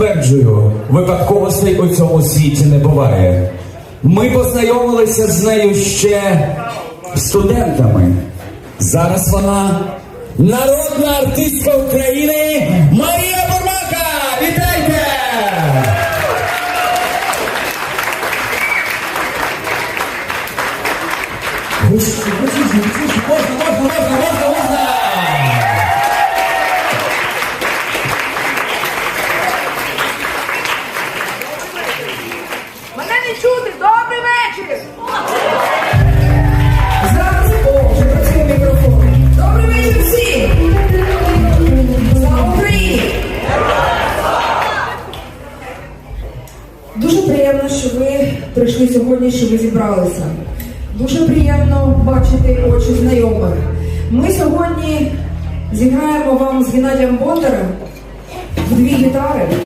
Стверджую, випадковостей у цьому світі не буває. Ми познайомилися з нею ще студентами. Зараз вона народна артистка України Марія Бурмака! Вітайте! Можна, можна, можна, можна, можна! Не чути! Добрий вечір! Зараз о, вже працює мікрофон. Добрий вечір всім! Слава Україні! Дуже приємно, що ви прийшли сьогодні, що ви зібралися. Дуже приємно бачити очі знайомих. Ми сьогодні зіграємо вам з Геннадієм Бондарем в дві гітари.